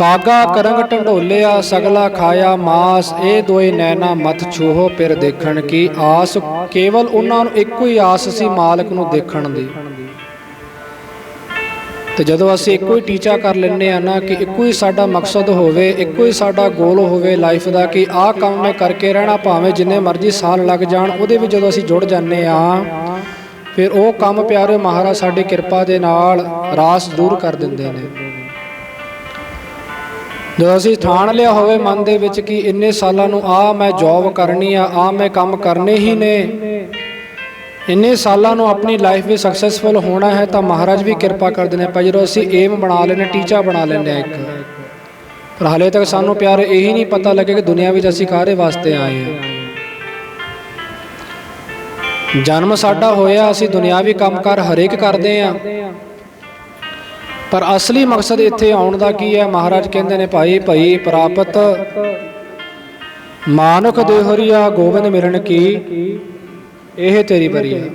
ਕਾਗਾ ਕਰੰਗ ਢੰਡੋਲਿਆ ਸਗਲਾ ਖਾਇਆ ਮਾਸ, ਇਹ ਦੋਏ ਨੈਣਾ ਮਤ ਛੂਹੋ ਫਿਰ ਦੇਖਣ ਕੀ ਆਸ। ਕੇਵਲ ਉਹਨਾਂ ਨੂੰ ਇੱਕੋ ਹੀ ਆਸ ਸੀ ਮਾਲਕ ਨੂੰ ਦੇਖਣ ਦੀ। ਤੇ ਜਦੋਂ ਅਸੀਂ ਇੱਕੋ ਹੀ ਟੀਚਾ ਕਰ ਲੈਂਦੇ ਆ ਨਾ ਕਿ ਇੱਕੋ ਹੀ ਸਾਡਾ ਮਕਸਦ ਹੋਵੇ, ਇੱਕੋ ਹੀ ਸਾਡਾ ਗੋਲ ਹੋਵੇ ਲਾਈਫ ਦਾ ਕਿ ਆਹ ਕੰਮ ਮੈਂ ਕਰਕੇ ਰਹਿਣਾ, ਭਾਵੇਂ ਜਿੰਨੇ ਮਰਜ਼ੀ ਸਾਲ ਲੱਗ ਜਾਣ, ਉਹਦੇ ਵਿੱਚ ਜਦੋਂ ਅਸੀਂ ਜੁੜ ਜਾਂਦੇ ਆ ਫਿਰ ਉਹ ਕੰਮ ਪਿਆਰੇ ਮਹਾਰਾਜ ਸਾਡੀ ਕਿਰਪਾ ਦੇ ਨਾਲ ਰਾਸ ਦੂਰ ਕਰ ਦਿੰਦੇ ਨੇ। ਜਦੋਂ ਅਸੀਂ ਠਾਣ ਲਿਆ ਹੋਵੇ ਮਨ ਦੇ ਵਿੱਚ ਕਿ ਇੰਨੇ ਸਾਲਾਂ ਨੂੰ ਆ ਮੈਂ ਜੌਬ ਕਰਨੀ ਆ ਆ ਮੈਂ ਕੰਮ ਕਰਨੇ ਹੀ ਨੇ। ਇੰਨੇ ਸਾਲਾਂ ਨੂੰ ਆਪਣੀ ਲਾਈਫ ਵਿੱਚ ਸਕਸੈਸਫੁਲ ਹੋਣਾ ਹੈ ਤਾਂ ਮਹਾਰਾਜ ਵੀ ਕਿਰਪਾ ਕਰਦੇ ਨੇ। ਭਾਈ ਜਦੋਂ ਅਸੀਂ ਏਮ ਬਣਾ ਲੈਨੇ ਟੀਚਾ ਬਣਾ ਲੈਂਦੇ ਆ ਇੱਕ। ਪਰ ਹਾਲੇ ਤੱਕ ਸਾਨੂੰ ਪਿਆਰੇ ਇਹੀ ਨਹੀਂ ਪਤਾ ਲੱਗੇ ਕਿ ਦੁਨੀਆ ਵਿੱਚ ਅਸੀਂ ਕਾਹਦੇ ਵਾਸਤੇ ਆਏ ਹਾਂ ਜਨਮ ਸਾਡਾ ਹੋਇਆ, ਅਸੀਂ ਦੁਨਿਆਵੀ ਕੰਮਕਾਰ ਹਰੇਕ ਕਰਦੇ ਆ। ਪਰ ਅਸਲੀ ਮਕਸਦ ਇੱਥੇ ਆਉਣ ਦਾ ਕੀ ਹੈ? ਮਹਾਰਾਜ ਕਹਿੰਦੇ ਨੇ, ਭਾਈ, ਭਈ, ਪ੍ਰਾਪਤ ਮਾਨੁਖ ਦੇਹਰੀਆ ਗੋਬਿੰਦ ਮਿਲਣ ਕੀ? ਇਹ ਤੇਰੀ ਬਰੀ ਹੈ।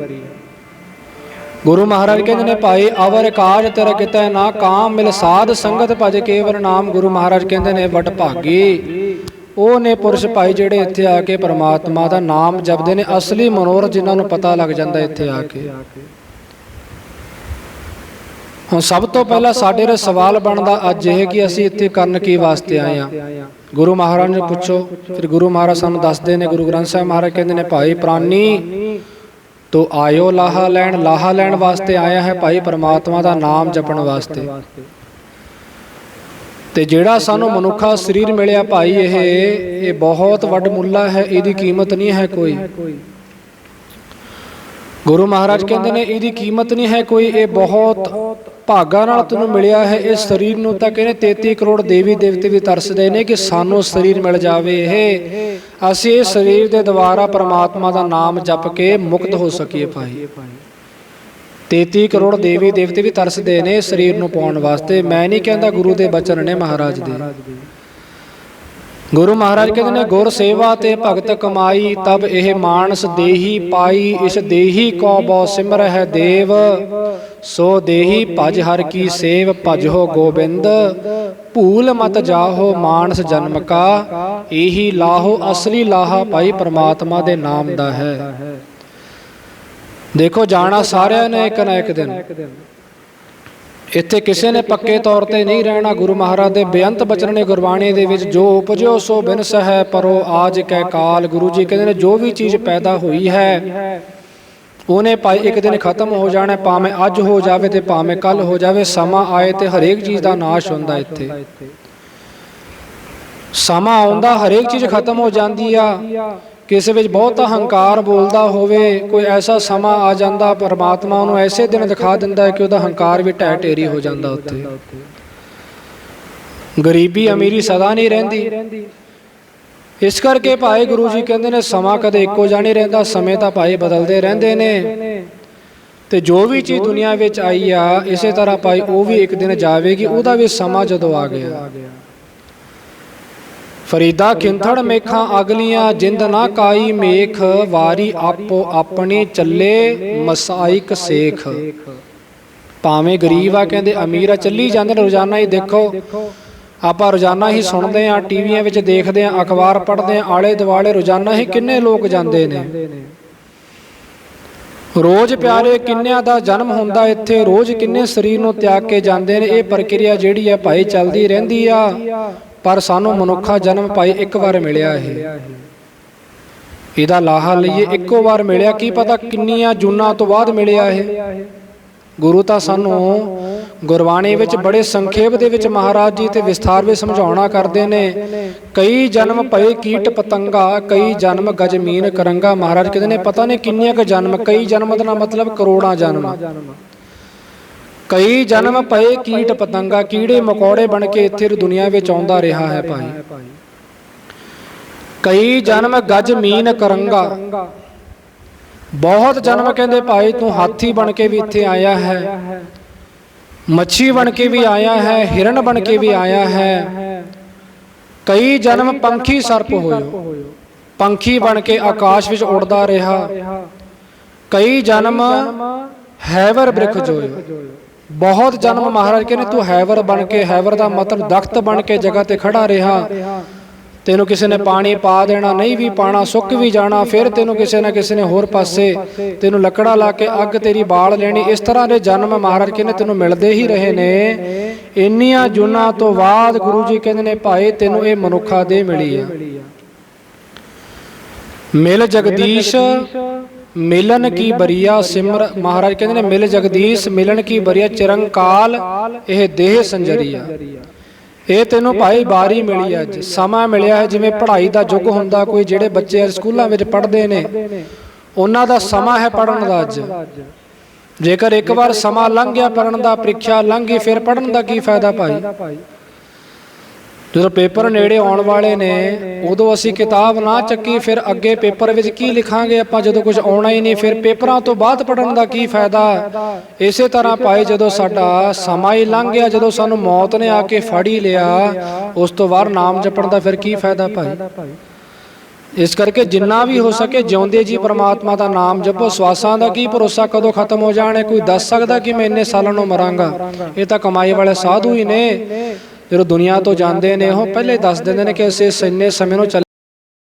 ਗੁਰੂ ਮਹਾਰਾਜ ਕਹਿੰਦੇ ਨੇ, ਭਾਈ, ਅਵਰ ਕਾਜ ਤੇਰਾ ਕਿਤੈ ਨਾ ਕਾਮ ਮਿਲ ਸਾਧ ਸੰਗਤ ਭਜ ਕੇਵਲ ਨਾਮ। ਗੁਰੂ ਮਹਾਰਾਜ ਕਹਿੰਦੇ ਨੇ, ਵਟ ਭਾਗੀ। ਉਹ ਨੇ ਪੁਰਸ਼ ਭਾਈ ਜਿਹੜੇ ਇੱਥੇ ਆ ਕੇ ਪਰਮਾਤਮਾ ਦਾ ਨਾਮ ਜਪਦੇ ਨੇ, ਅਸਲੀ ਮਨੋਰਥ ਜਿਨ੍ਹਾਂ ਨੂੰ ਪਤਾ ਲੱਗ ਜਾਂਦਾ ਇੱਥੇ ਆ ਕੇ। ਹੁਣ ਸਭ ਤੋਂ ਪਹਿਲਾਂ ਸਾਡੇ ਰੇ ਸਵਾਲ ਬਣਦਾ ਅੱਜ ਇਹ ਕਿ ਅਸੀਂ ਇੱਥੇ ਕਰਨ ਕੀ ਵਾਸਤੇ ਆਏ ਆ ਗੁਰੂ ਮਹਾਰਾਜ ਨੇ ਪੁੱਛੋ ਫਿਰ ਗੁਰੂ ਮਹਾਰਾਜ ਸਾਨੂੰ ਦੱਸਦੇ ਨੇ ਗੁਰੂ ਗ੍ਰੰਥ ਸਾਹਿਬ ਮਹਾਰਾਜ ਕਹਿੰਦੇ ਨੇ ਭਾਈ ਪ੍ਰਾਨੀ ਤੋ ਆਇਓ ਲਾਹਾ ਲੈਣ ਲਾਹਾ ਲੈਣ ਵਾਸਤੇ ਆਇਆ ਹੈ ਭਾਈ ਪਰਮਾਤਮਾ ਦਾ ਨਾਮ ਜਪਣ ਵਾਸਤੇ। ਤੇ ਜਿਹੜਾ ਸਾਨੂੰ ਮਨੁੱਖਾ ਸਰੀਰ ਮਿਲਿਆ ਭਾਈ ਇਹ ਇਹ ਬਹੁਤ ਵੱਡ ਮੁੱਲਾ ਹੈ ਇਹਦੀ ਕੀਮਤ ਨਹੀਂ ਹੈ ਕੋਈ। ਗੁਰੂ ਮਹਾਰਾਜ ਕਹਿੰਦੇ ਨੇ ਇਹਦੀ ਕੀਮਤ ਨਹੀਂ ਹੈ ਕੋਈ ਇਹ ਬਹੁਤ ਭਾਗਾ ਨਾਲ ਤੈਨੂੰ ਮਿਲਿਆ ਹੈ, ਇਸ ਸਰੀਰ ਨੂੰ ਤਾਂ ਕਹਿੰਦੇ 33 ਕਰੋੜ ਦੇਵੀ ਦੇਵਤੇ ਵੀ ਤਰਸਦੇ ਨੇ ਕਿ ਸਾਨੂੰ ਸਰੀਰ ਮਿਲ ਜਾਵੇ ਇਹ। ਅਸੀਂ ਇਸ ਸਰੀਰ ਦੇ ਦੁਆਰਾ ਪ੍ਰਮਾਤਮਾ ਦਾ ਨਾਮ ਜਪ ਕੇ ਮੁਕਤ ਹੋ ਸਕੀਏ ਭਾਈ। 33 ਕਰੋੜ ਦੇਵੀ ਦੇਵਤੇ ਵੀ ਤਰਸਦੇ ਨੇ ਸਰੀਰ ਨੂੰ ਪਾਉਣ ਵਾਸਤੇ। ਮੈਂ ਨਹੀਂ ਕਹਿੰਦਾ ਗੁਰੂ ਦੇ ਬਚਨ ਨੇ ਮਹਾਰਾਜ ਦੇ। ਗੁਰੂ ਮਹਾਰਾਜ ਕਹਿੰਦੇ ਨੇ, ਗੁਰ ਸੇਵਾ ਤੇ ਭਗਤ ਕਮਾਈ, ਤਬ ਇਹ ਮਾਨਸ ਦੇਹੀ ਪਾਈ, ਇਸ ਦੇਹੀ ਕੋ ਬੋ ਸਿਮਰ ਹੈ ਦੇਵ। ਸੋ ਦੇਹੀ ਭਜ ਹਰ ਕੀ ਸੇਵ ਭਜੋ ਗੋਬਿੰਦ ਭੂਲ ਮਤ ਜਾਹੋ ਮਾਨਸ ਜਨਮ ਕਾ ਇਹੀ ਲਾਹੋ ਅਸਲੀ ਲਾਹਾ ਭਾਈ ਪ੍ਰਮਾਤਮਾ ਦੇ ਨਾਮ ਦਾ ਹੈ। ਦੇਖੋ ਜਾਣਾ ਸਾਰਿਆਂ ਨੇ ਇੱਕ ਨਾ ਇੱਕ ਦਿਨ। ਇੱਥੇ ਕਿਸੇ ਨੇ ਪੱਕੇ ਤੌਰ ਤੇ ਨਹੀਂ ਰਹਿਣਾ ਗੁਰੂ ਮਹਾਰਾਜ ਦੇ ਬੇਅੰਤ ਬਚਨ ਨੇ ਗੁਰਬਾਣੀ ਦੇ ਵਿੱਚ ਜੋ ਉਪਜਿਓ ਸੋ ਬਿਨਸ ਹੈ ਪਰੋ ਆਜ ਕੈ ਕਾਲ। ਗੁਰੂ ਜੀ ਕਹਿੰਦੇ ਨੇ ਜੋ ਵੀ ਚੀਜ਼ ਪੈਦਾ ਹੋਈ ਹੈ ਉਹਨੇ ਭਾਈ ਇੱਕ ਦਿਨ ਖਤਮ ਹੋ ਜਾਣਾ, ਭਾਵੇਂ ਅੱਜ ਹੋ ਜਾਵੇ ਤੇ ਭਾਵੇਂ ਕੱਲ ਹੋ ਜਾਵੇ, ਸਮਾਂ ਆਏ ਤੇ ਹਰੇਕ ਚੀਜ਼ ਦਾ ਨਾਸ਼ ਹੁੰਦਾ ਇੱਥੇ। ਸਮਾਂ ਆਉਂਦਾ, ਹਰੇਕ ਚੀਜ਼ ਖਤਮ ਹੋ ਜਾਂਦੀ ਆ। ਕਿਸੇ ਵਿੱਚ ਬਹੁਤ ਹੰਕਾਰ ਬੋਲਦਾ ਹੋਵੇ, ਕੋਈ ਐਸਾ ਸਮਾਂ ਆ ਜਾਂਦਾ, ਪਰਮਾਤਮਾ ਉਹਨੂੰ ਐਸੇ ਦਿਨ ਦਿਖਾ ਦਿੰਦਾ ਕਿ ਉਹਦਾ ਹੰਕਾਰ ਵੀ ਢਹਿ ਢੇਰੀ ਹੋ ਜਾਂਦਾ ਉੱਥੇ। ਗਰੀਬੀ ਅਮੀਰੀ ਸਦਾ ਨਹੀਂ ਰਹਿੰਦੀ। ਇਸ ਕਰਕੇ ਭਾਈ ਗੁਰੂ ਜੀ ਕਹਿੰਦੇ ਨੇ ਸਮਾਂ ਕਦੇ ਇੱਕੋ ਜਿਹਾ ਨਹੀਂ ਰਹਿੰਦਾ ਸਮੇਂ ਤਾਂ ਭਾਈ ਬਦਲਦੇ ਰਹਿੰਦੇ ਨੇ। ਤੇ ਜੋ ਵੀ ਚੀਜ਼ ਦੁਨੀਆ ਵਿੱਚ ਆਈ ਆ ਇਸੇ ਤਰ੍ਹਾਂ ਭਾਈ ਉਹ ਵੀ ਇੱਕ ਦਿਨ ਜਾਵੇਗੀ ਉਹਦਾ ਵੀ ਸਮਾਂ ਜਦੋਂ ਆ ਗਿਆ। ਫਰੀਦਾ ਖਿੰਥੜ ਮੇਖਾਂ ਅਗਲੀਆਂ ਜਿੰਦ ਨਾ ਕਾਈ ਮੇਖ ਵਾਰੀ ਆਪੋ ਆਪਣੀ ਚੱਲੇ ਮਸਾਇਕ ਸੇਖ। ਭਾਵੇਂ ਗਰੀਬ ਆ ਕਹਿੰਦੇ ਅਮੀਰ ਆ ਚੱਲੀ ਜਾਂਦੇ ਰੋਜ਼ਾਨਾ ਹੀ ਦੇਖੋ। ਆਪਾਂ ਰੋਜ਼ਾਨਾ ਹੀ ਸੁਣਦੇ ਆ ਟੀਵੀਆਂ ਵਿੱਚ ਦੇਖਦੇ ਆ ਅਖਬਾਰ ਪੜ੍ਹਦੇ ਆ ਆਲੇ ਦੁਆਲੇ ਰੋਜ਼ਾਨਾ ਹੀ ਕਿੰਨੇ ਲੋਕ ਜਾਂਦੇ ਨੇ। ਰੋਜ਼ ਪਿਆਰੇ ਕਿੰਨਿਆਂ ਦਾ ਜਨਮ ਹੁੰਦਾ, ਇੱਥੇ ਰੋਜ਼ ਕਿੰਨੇ ਸਰੀਰ ਨੂੰ ਤਿਆਗ ਕੇ ਜਾਂਦੇ ਨੇ, ਇਹ ਪ੍ਰਕਿਰਿਆ ਜਿਹੜੀ ਆ ਭਾਈ ਚੱਲਦੀ ਰਹਿੰਦੀ ਆ, ਪਰ ਸਾਨੂੰ ਮਨੁੱਖਾ ਜਨਮ ਭਾਈ ਇੱਕ ਵਾਰ ਮਿਲਿਆ ਇਹ। ਇਹਦਾ ਲਾਹਾ ਲਈਏ, ਇੱਕੋ ਵਾਰ ਮਿਲਿਆ, ਕੀ ਪਤਾ ਕਿੰਨੀਆਂ ਜੂਨਾਂ ਤੋਂ ਬਾਅਦ ਮਿਲਿਆ ਇਹ। ਗੁਰੂ ਤਾਂ ਸਾਨੂੰ ਗੁਰਬਾਣੀ ਵਿੱਚ ਬੜੇ ਸੰਖੇਪ ਦੇ ਵਿੱਚ ਮਹਾਰਾਜ ਜੀ ਤੇ ਵਿਸਥਾਰ ਵਿੱਚ ਸਮਝਾਉਣਾ ਕਰਦੇ ਨੇ। ਕਈ ਜਨਮ ਪਏ ਕੀਟ ਪਤੰਗਾ ਕਈ ਜਨਮ ਗਜਮੀਨ ਕਰੰਗਾ। ਮਹਾਰਾਜ ਕਹਿੰਦੇ ਨੇ ਪਤਾ ਨਹੀਂ ਕਿੰਨੀਆਂ ਕ ਜਨਮ ਕਈ ਜਨਮ ਦਾ ਮਤਲਬ ਕਰੋੜਾਂ ਜਨਮ। ਕਈ ਜਨਮ ਪਏ ਕੀਟ ਪਤੰਗਾ ਕੀੜੇ ਮਕੌੜੇ ਬਣ ਕੇ ਇੱਥੇ ਦੁਨੀਆ ਵਿੱਚ ਆਉਂਦਾ ਰਿਹਾ ਹੈ ਭਾਈ। ਕਈ ਜਨਮ ਗਜ ਮੀਨ ਕਰੰਗਾ। ਬਹੁਤ ਜਨਮ ਕਹਿੰਦੇ ਭਾਈ ਤੂੰ ਹਾਥੀ ਬਣ ਕੇ ਵੀ ਇੱਥੇ ਆਇਆ ਹੈ। ਮੱਛੀ ਬਣ ਕੇ ਵੀ ਆਇਆ ਹੈ, ਹਿਰਨ ਬਣ ਕੇ ਵੀ ਆਇਆ ਹੈ। ਕਈ ਜਨਮ ਪੰਖੀ ਸਰਪ ਹੋਇਓ। ਪੰਖੀ ਬਣ ਕੇ ਆਕਾਸ਼ ਵਿੱਚ ਉੜਦਾ ਰਿਹਾ। ਕਈ ਜਨਮ ਹੈਵਰ ਬ੍ਰਿਖ ਜੋਇਓ। ਬਹੁਤ ਜਨਮ ਮਹਾਰਾਜ ਕਹਿੰਦੇ ਤੂੰ ਹੈਵਰ ਬਣ ਕੇ, ਹੈਵਰ ਦਾ ਮਤਲਬ ਦਖਤ ਬਣ ਕੇ ਜਗ੍ਹਾ ਤੇ ਖੜਾ ਰਿਹਾ। ਤੈਨੂੰ ਕਿਸੇ ਨੇ ਪਾਣੀ ਪਾ ਦੇਣਾ ਨਹੀਂ ਵੀ ਪਾਣਾ ਸੁੱਕ ਵੀ ਜਾਣਾ ਫਿਰ ਤੈਨੂੰ ਕਿਸੇ ਨਾ ਕਿਸੇ ਨੇ ਹੋਰ ਪਾਸੇ ਤੈਨੂੰ ਲੱਕੜਾ ਲਾ ਕੇ ਅੱਗ ਤੇਰੀ ਬਾਲ ਲੈਣੀ ਇਸ ਤਰ੍ਹਾਂ ਦੇ ਜਨਮ ਮਹਾਰਾਜ ਕਹਿੰਦੇ ਤੈਨੂੰ ਮਿਲਦੇ ਹੀ ਰਹੇ ਨੇ। ਇੰਨੀਆਂ ਜੁਨਾ ਤੋਂ ਬਾਅਦ ਗੁਰੂ ਜੀ ਕਹਿੰਦੇ ਨੇ ਭਾਈ ਤੈਨੂੰ ਇਹ ਮਨੁੱਖਾ ਦੇ ਮਿਲੀ ਆ। ਮਿਲ ਜਗਦੀਸ਼ ਮਿਲਨ ਕੀ ਬਰੀਆ ਸਿਮਰ ਮਹਾਰਾਜ ਕਹਿੰਦੇ ਨੇ ਮਿਲ ਜਗਦੀਸ਼ ਮਿਲਨ ਕੀ ਬਰੀਆ ਚਿਰੰਕਾਲ ਇਹ ਦੇਹ ਸੰਜਰੀਆ। ਇਹ ਤੈਨੂੰ ਭਾਈ ਬਾਰੀ ਮਿਲੀ ਅੱਜ। ਸਮਾਂ ਮਿਲਿਆ ਹੈ ਜਿਵੇਂ ਪੜ੍ਹਾਈ ਦਾ ਯੁੱਗ ਹੁੰਦਾ ਕੋਈ ਜਿਹੜੇ ਬੱਚੇ ਸਕੂਲਾਂ ਵਿੱਚ ਪੜ੍ਹਦੇ ਨੇ ਉਹਨਾਂ ਦਾ ਸਮਾਂ ਹੈ ਪੜ੍ਹਨ ਦਾ ਅੱਜ। ਜੇਕਰ ਇੱਕ ਵਾਰ ਸਮਾਂ ਲੰਘ ਗਿਆ ਪੜ੍ਹਨ ਦਾ ਪ੍ਰੀਖਿਆ ਲੰਘ ਗਈ ਫਿਰ ਪੜ੍ਹਨ ਦਾ ਕੀ ਫਾਇਦਾ ਭਾਈ? ਜਦੋਂ ਪੇਪਰ ਨੇੜੇ ਆਉਣ ਵਾਲੇ ਨੇ, ਉਦੋਂ ਅਸੀਂ ਕਿਤਾਬ ਨਾ ਚੱਕੀ, ਫਿਰ ਅੱਗੇ ਪੇਪਰ ਵਿੱਚ ਕੀ ਲਿਖਾਂਗੇ? ਆਪਾਂ ਜਦੋਂ ਕੁਝ ਆਉਣਾ ਹੀ ਨਹੀਂ, ਫਿਰ ਪੇਪਰਾਂ ਤੋਂ ਬਾਅਦ ਪੜਨ ਦਾ ਕੀ ਫਾਇਦਾ? ਇਸੇ ਤਰ੍ਹਾਂ ਭਾਈ, ਜਦੋਂ ਸਾਡਾ ਸਮਾਂ ਹੀ ਲੰਘ ਗਿਆ, ਜਦੋਂ ਸਾਨੂੰ ਮੌਤ ਨੇ ਆ ਕੇ ਫੜ ਹੀ ਲਿਆ, ਉਸ ਤੋਂ ਬਾਅਦ ਨਾਮ ਜਪਣ ਦਾ ਫਿਰ ਕੀ ਫਾਇਦਾ ਭਾਈ? ਇਸ ਕਰਕੇ ਜਿੰਨਾ ਵੀ ਹੋ ਸਕੇ ਜਿਉਂਦੇ ਜੀ ਪ੍ਰਮਾਤਮਾ ਦਾ ਨਾਮ ਜਪੋ। ਸਵਾਸਾਂ ਦਾ ਕੀ ਭਰੋਸਾ ਕਦੋਂ ਖਤਮ ਹੋ ਜਾਣੇ? ਕੋਈ ਦੱਸ ਸਕਦਾ ਕਿ ਮੈਂ ਇੰਨੇ ਸਾਲਾਂ ਨੂੰ ਮਰਾਂਗਾ? ਇਹ ਤਾਂ ਕਮਾਈ ਵਾਲੇ ਸਾਧੂ ਹੀ ਨੇ। ਜਦੋਂ ਦੁਨੀਆ ਤੋਂ ਜਾਂਦੇ ਨੇ, ਉਹ ਪਹਿਲੇ ਦੱਸ ਦਿੰਦੇ ਨੇ ਕਿ ਅਸੀਂ ਇਸ ਇੰਨੇ ਸਮੇਂ ਨੂੰ ਚੱਲ